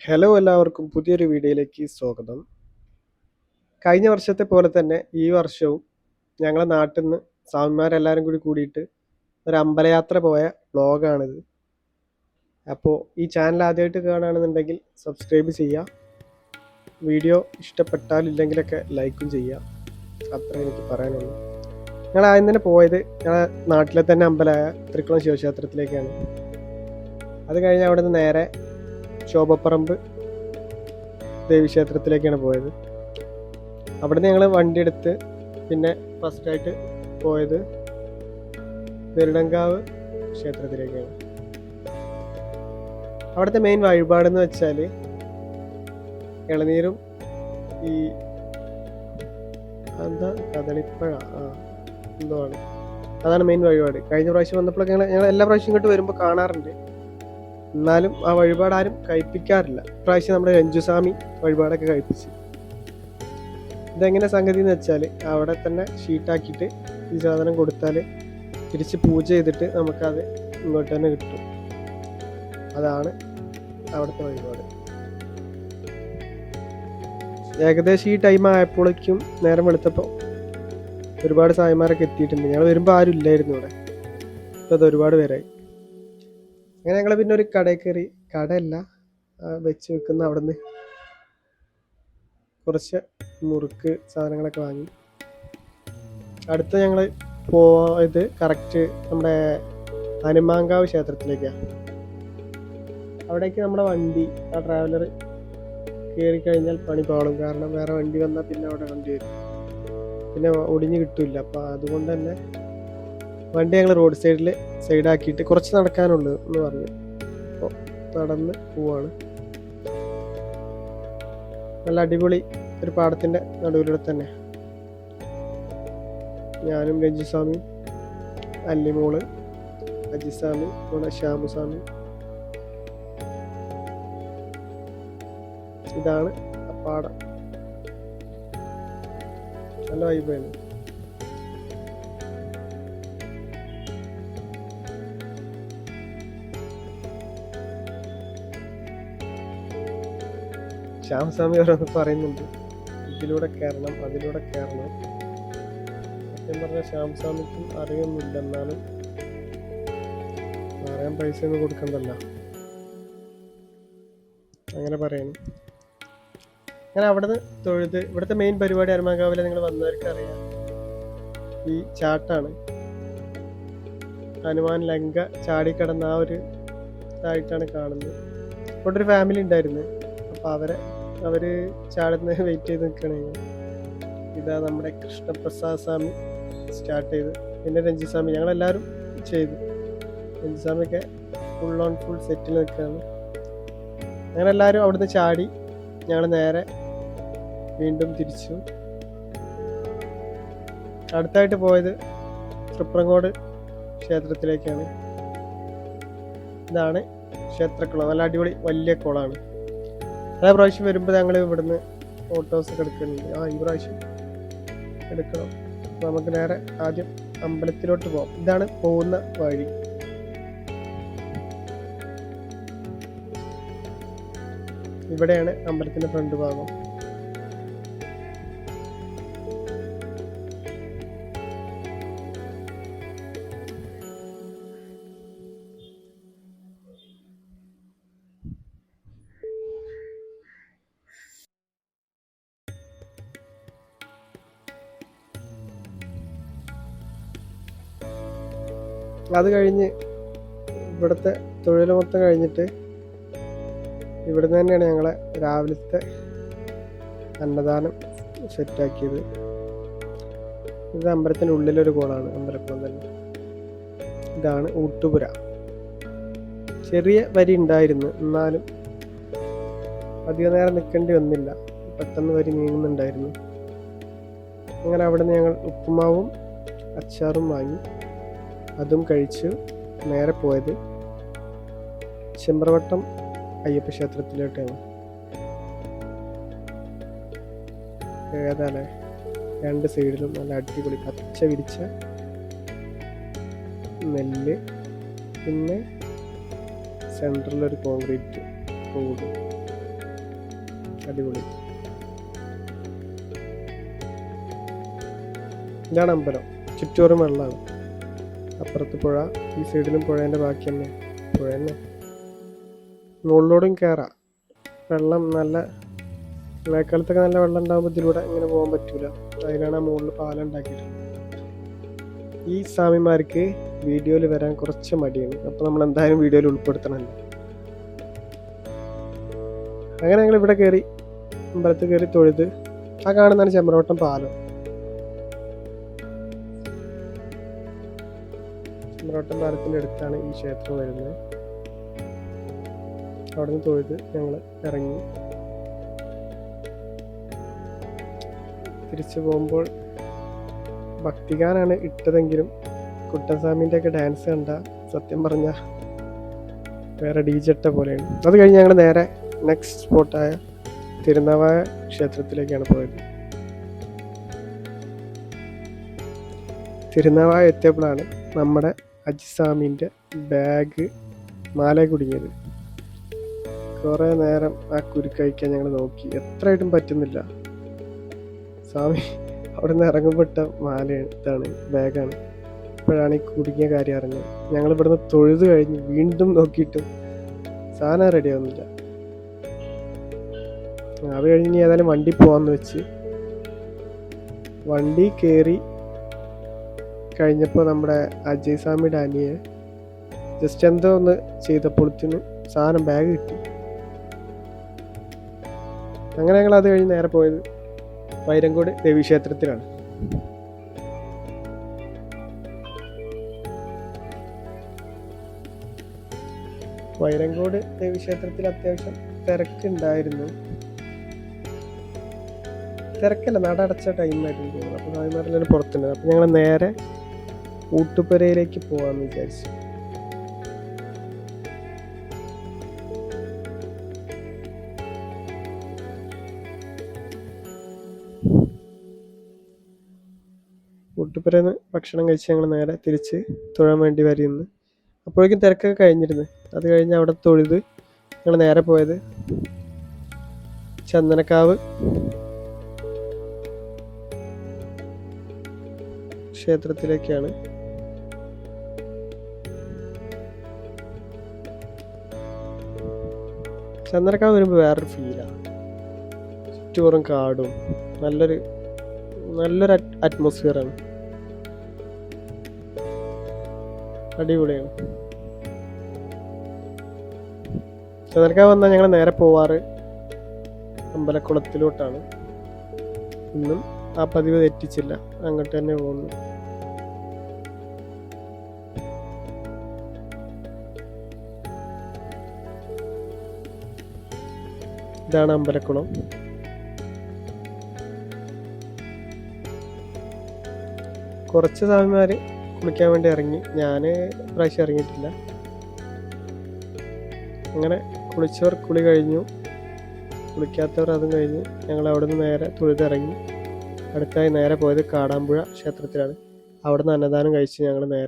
Hello എല്ലാവർക്കും പുതിയൊരു വീഡിയോയിലേക്ക് സ്വാഗതം. കഴിഞ്ഞ വർഷത്തെ പോലെ തന്നെ ഈ വർഷവും ഞങ്ങളെ നാട്ടിൽ നിന്ന് സ്വാമിമാരെല്ലാവരും കൂടി കൂടിയിട്ട് ഒരു അമ്പലയാത്ര പോയ വ്ളോഗാണിത്. അപ്പോൾ ഈ ചാനൽ ആദ്യമായിട്ട് കാണുകയാണെന്നുണ്ടെങ്കിൽ സബ്സ്ക്രൈബ് ചെയ്യുക. വീഡിയോ ഇഷ്ടപ്പെട്ടാലില്ലെങ്കിലൊക്കെ ലൈക്കും ചെയ്യുക. അത്ര എനിക്ക് പറയാനുള്ളൂ. ഞങ്ങൾ ആദ്യം തന്നെ പോയത് ഞങ്ങളെ നാട്ടിലെ തന്നെ അമ്പലമായ തൃക്കുളം ശിവക്ഷേത്രത്തിലേക്കാണ്. അത് കഴിഞ്ഞ് അവിടെ നിന്ന് നേരെ ശോഭപ്പറമ്പ് ദേവീക്ഷേത്രത്തിലേക്കാണ് പോയത്. അവിടുന്ന് ഞങ്ങൾ വണ്ടി എടുത്ത് പിന്നെ ഫസ്റ്റായിട്ട് പോയത് പെരുടങ്കാവ് ക്ഷേത്രത്തിലേക്കാണ്. അവിടുത്തെ മെയിൻ വഴിപാടെന്ന് വെച്ചാൽ ഇളനീരും ഈ എന്താ കദളിപ്പഴ? ആ എന്തോ ആണ്. അതാണ് മെയിൻ വഴിപാട്. കഴിഞ്ഞ പ്രാവശ്യം വന്നപ്പോഴൊക്കെ ഞങ്ങൾ ഞങ്ങൾ എല്ലാ പ്രാവശ്യം ഇങ്ങോട്ട് വരുമ്പോൾ കാണാറുണ്ട്. എന്നാലും ആ വഴിപാട് ആരും കഴിപ്പിക്കാറില്ല. ഇപ്രാവശ്യം നമ്മുടെ രഞ്ജുസ്വാമി വഴിപാടൊക്കെ കഴിപ്പിച്ച്. ഇതെങ്ങനെ സംഗതി എന്ന് വെച്ചാൽ അവിടെ തന്നെ ഷീറ്റാക്കിയിട്ട് ഈ സാധനം കൊടുത്താൽ തിരിച്ച് പൂജ ചെയ്തിട്ട് നമുക്കത് ഇങ്ങോട്ട് തന്നെ കിട്ടും. അതാണ് അവിടുത്തെ വഴിപാട്. ഏകദേശം ഈ ടൈം ആയപ്പോഴേക്കും നേരം വെളുത്തപ്പോൾ ഒരുപാട് സായന്മാരൊക്കെ എത്തിയിട്ടുണ്ട്. ഞങ്ങൾ വരുമ്പോൾ ആരും ഇല്ലായിരുന്നു ഇവിടെ. ഇപ്പോൾ അത് ഒരുപാട് പേരായി. അങ്ങനെ ഞങ്ങൾ പിന്നെ ഒരു കടയിൽ കയറി കടയല്ല വെച്ച് വെക്കുന്ന അവിടുന്ന് കുറച്ച് മുറുക്ക് സാധനങ്ങളൊക്കെ വാങ്ങി. അടുത്ത ഞങ്ങൾ പോയത് കറക്റ്റ് നമ്മുടെ ഹനുമാങ്കാവ് ക്ഷേത്രത്തിലേക്കാണ് അവിടേക്ക് നമ്മുടെ വണ്ടി ആ ട്രാവലർ കയറി കഴിഞ്ഞാൽ പണി പാളും. കാരണം വേറെ വണ്ടി വന്നാൽ പിന്നെ അവിടെ വണ്ടി വരും. പിന്നെ ഒടിഞ്ഞ് കിട്ടില്ല. അപ്പം അതുകൊണ്ട് തന്നെ വണ്ടി ഞങ്ങൾ റോഡ് സൈഡിൽ സൈഡാക്കിയിട്ട് കുറച്ച് നടക്കാനുള്ളത് എന്ന് പറഞ്ഞു. അപ്പോൾ നടന്ന് പോവാണ്. നല്ല അടിപൊളി ഒരു പാടത്തിന്റെ നടുവിലൂടെ തന്നെ. ഞാനും രഞ്ജിസ്വാമിയും അല്ലിമോൾ അജിസ്വാമി മോളെ ശ്യാമുസ്വാമി. ഇതാണ് പാടം. നല്ല വൈബാണ് ശ്യാം സ്വാമി പറയുന്നുണ്ട്. ഇതിലൂടെ കയറണം അതിലൂടെ കയറണം സത്യം പറഞ്ഞ ശ്യാം സ്വാമിക്കും എന്നാലും പറയാൻ പൈസ ഒന്നും കൊടുക്കണ്ടല്ല. അങ്ങനെ പറയുന്നു അങ്ങനെ അവിടുന്ന് തൊഴുത് ഇവിടുത്തെ മെയിൻ പരിപാടി അരമാകാവിലെ നിങ്ങൾ വന്നവർക്ക് അറിയാം. ഈ ചാട്ടാണ്. ഹനുമാൻ ലങ്ക ചാടിക്കടന്ന ആ ഒരു ഇതായിട്ടാണ് കാണുന്നത്. ഇവിടെ ഒരു ഫാമിലി ഉണ്ടായിരുന്നു. അപ്പോൾ അവരെ അവർ ചാടുന്ന വെയിറ്റ് ചെയ്ത് നിൽക്കണേ ഇതാ നമ്മുടെ കൃഷ്ണപ്രസാദ് സ്വാമി സ്റ്റാർട്ട് ചെയ്ത്. പിന്നെ രഞ്ജിസ്വാമി ഞങ്ങളെല്ലാവരും ചെയ്തു. രഞ്ജിസ്വാമിയൊക്കെ ഫുൾ ഓൺ ഫുൾ സെറ്റിൽ നിൽക്കുകയാണ് ഞങ്ങളെല്ലാവരും അവിടുന്ന് ചാടി ഞങ്ങൾ നേരെ വീണ്ടും തിരിച്ചു. അടുത്തായിട്ട് പോയത് തൃപ്രങ്കോട് ക്ഷേത്രത്തിലേക്കാണ്. ഇതാണ് ക്ഷേത്രക്കുളം. നല്ല അടിപൊളി വലിയ കുളമാണ്. എല്ലാ പ്രാവശ്യം വരുമ്പോൾ ഞങ്ങൾ ഇവിടുന്ന് ഫോട്ടോസ് ഒക്കെ എടുക്കുന്നുണ്ട്. ആ ഈ പ്രാവശ്യം എടുക്കണം. നമുക്ക് നേരെ ആദ്യം അമ്പലത്തിലോട്ട് പോകാം ഇതാണ് പോകുന്ന വഴി. ഇവിടെയാണ് അമ്പലത്തിന്റെ ഫ്രണ്ട് ഭാഗം. അത് കഴിഞ്ഞ് ഇവിടുത്തെ തൊഴിൽ മൊത്തം കഴിഞ്ഞിട്ട് ഇവിടുന്ന് തന്നെയാണ് ഞങ്ങളെ രാവിലത്തെ അന്നദാനം സെറ്റാക്കിയത്. ഇത് അമ്പലത്തിന്റെ ഉള്ളിലൊരു കോളാണ് അമ്പലക്കുളം തന്നെ. ഇതാണ് ഊട്ടുപുര. ചെറിയ വരി ഉണ്ടായിരുന്നു എന്നാലും അധിക നേരം നിൽക്കേണ്ടി വന്നില്ല. പെട്ടെന്ന് വരി നീങ്ങുന്നുണ്ടായിരുന്നു. അങ്ങനെ അവിടെ നിന്ന് ഞങ്ങൾ ഉപ്പുമാവും അച്ചാറും വാങ്ങി. അതും കഴിച്ച് നേരെ പോയത് ചെമ്പ്രവട്ടം അയ്യപ്പ ക്ഷേത്രത്തിലോട്ടാണ്. ഏതാണ് രണ്ട് സൈഡിലും നല്ല അടിപൊളി പച്ച വിരിച്ച നെല്ല് പിന്നെ സെൻട്രലൊരു കോൺക്രീറ്റ് റോഡ്. അടിപൊളി. ഇതാണ് അമ്പലം. ചുറ്റോറും വെള്ളമാണ് അപ്പുറത്ത് പുഴ ഈ സൈഡിലും പുഴേന്റെ ബാക്കി തന്നെ പുഴ തന്നെ മുകളിലോടും കയറാം വെള്ളം നല്ല മഴക്കാലത്തൊക്കെ നല്ല വെള്ളം ഉണ്ടാകുമ്പോൾ ഇതിലൂടെ ഇങ്ങനെ പോകാൻ പറ്റൂല. അതിനാണ് ആ മുകളിൽ പാലം ഉണ്ടാക്കിയിട്ടുള്ളത്. ഈ സ്വാമിമാർക്ക് വീഡിയോയിൽ വരാൻ കുറച്ച് മടിയാണ്. അപ്പോൾ നമ്മൾ എന്തായാലും വീഡിയോയിൽ ഉൾപ്പെടുത്തണമല്ലോ അങ്ങനെ ഞങ്ങൾ ഇവിടെ കയറി അമ്പലത്തിൽ കയറി തൊഴുത് ആ കാണുന്നതാണ് ചെമ്പരോട്ടം പാലം. ചെമ്പ്രവട്ടം പാലത്തിന്റെ അടുത്താണ് ഈ ക്ഷേത്രം വരുന്നത്. അവിടെ നിന്ന് തൊഴുത് ഞങ്ങൾ ഇറങ്ങി. തിരിച്ചു പോകുമ്പോൾ ഭക്തിഗാനാണ് ഇട്ടതെങ്കിലും കുട്ടസ്വാമിന്റെ ഒക്കെ ഡാൻസ് കണ്ട സത്യം പറഞ്ഞ വേറെ ഡി ജെട്ട പോലെയാണ്. അത് കഴിഞ്ഞ് ഞങ്ങൾ നേരെ നെക്സ്റ്റ് സ്പോട്ടായ തിരുനാവായ ക്ഷേത്രത്തിലേക്കാണ് പോയത്. തിരുനാവായ എത്തിയപ്പോഴാണ് നമ്മുടെ അജിസ്വാമിന്റെ ബാഗ് മാല കുടുങ്ങിയത്. കുറേ നേരം ആ കുരുക്കഴിക്കാൻ ഞങ്ങൾ നോക്കി. എത്രയായിട്ടും പറ്റുന്നില്ല. സ്വാമി അവിടെ നിന്ന് ഇറങ്ങപ്പെട്ട മാല ഇതാണ് ബാഗാണ്. ഇപ്പോഴാണ് ഈ കുടുങ്ങിയ കാര്യം അറിഞ്ഞത്. ഞങ്ങൾ ഇവിടുന്ന് തൊഴുത് കഴിഞ്ഞ് വീണ്ടും നോക്കിയിട്ടും സാധനം റെഡി ആവുന്നില്ല. അത് കഴിഞ്ഞ് ഏതായാലും വണ്ടി പോവാന്ന് വെച്ച് വണ്ടി കയറി കഴിഞ്ഞപ്പോൾ നമ്മുടെ അജയ് സ്വാമി ഡാനിയെ ജസ്റ്റ് എന്തോ ഒന്ന് ചെയ്തപ്പോഴത്തിന് സാധനം ബാഗ് കിട്ടി. അങ്ങനെ ഞങ്ങൾ അത് കഴിഞ്ഞ് നേരെ പോയത് വൈരങ്കോട് ദേവീക്ഷേത്രത്തിലാണ് വൈരങ്കോട് ദേവീക്ഷേത്രത്തിൽ അത്യാവശ്യം തിരക്കുണ്ടായിരുന്നു തിരക്കല്ല നട അടച്ച ടൈമായിരുന്നു അപ്പോൾ സ്വാമിമാരെല്ലാവരും പുറത്തുണ്ട് അപ്പോൾ ഞങ്ങൾ നേരെ ഊട്ടുപുരയിലേക്ക് പോകാമെന്ന് വിചാരിച്ചു. ഊട്ടുപുരന്ന് ഭക്ഷണം കഴിച്ച് ഞങ്ങൾ നേരെ തിരിച്ച് തൊഴാൻ വേണ്ടി വരുന്നു. അപ്പോഴേക്കും തിരക്കൊക്കെ കഴിഞ്ഞിരുന്നു. അത് കഴിഞ്ഞ് അവിടെ തൊഴുത് ഞങ്ങൾ നേരെ പോയത് ചന്ദനക്കാവ്. ക്ഷേത്രത്തിലേക്കാണ്. ചന്ദനക്കാവ് വരുമ്പോൾ വേറൊരു ഫീലാണ് ചുറ്റുപുറം കാടും. നല്ലൊരു നല്ലൊരു അറ്റ്മോസ്ഫിയറാണ് അടിപൊളിയാണ്. ചന്ദ്രക്കാവ് വന്നാൽ ഞങ്ങൾ നേരെ പോവാറ് അമ്പലക്കുളത്തിലോട്ടാണ്. ഇന്നും ആ പതിവ് തെറ്റിച്ചില്ല. അങ്ങോട്ട് തന്നെ പോകുന്നു. ഇതാണ് അമ്പലക്കുളം. കുറച്ച് സ്വാമിമാർ കുളിക്കാൻ വേണ്ടി ഇറങ്ങി. ഞാൻ പ്രാവശ്യം ഇറങ്ങിയിട്ടില്ല. അങ്ങനെ കുളിച്ചവർ കുളി കഴിഞ്ഞു. കുളിക്കാത്തവർ അതും കഴിഞ്ഞ് ഞങ്ങൾ അവിടെ നിന്ന് നേരെ തൊഴുതിറങ്ങി. അടുത്തായി നേരെ പോയത് കാടാമ്പുഴ ക്ഷേത്രത്തിലാണ്. അവിടുന്ന് അന്നദാനം കഴിച്ച് ഞങ്ങൾ നേരെ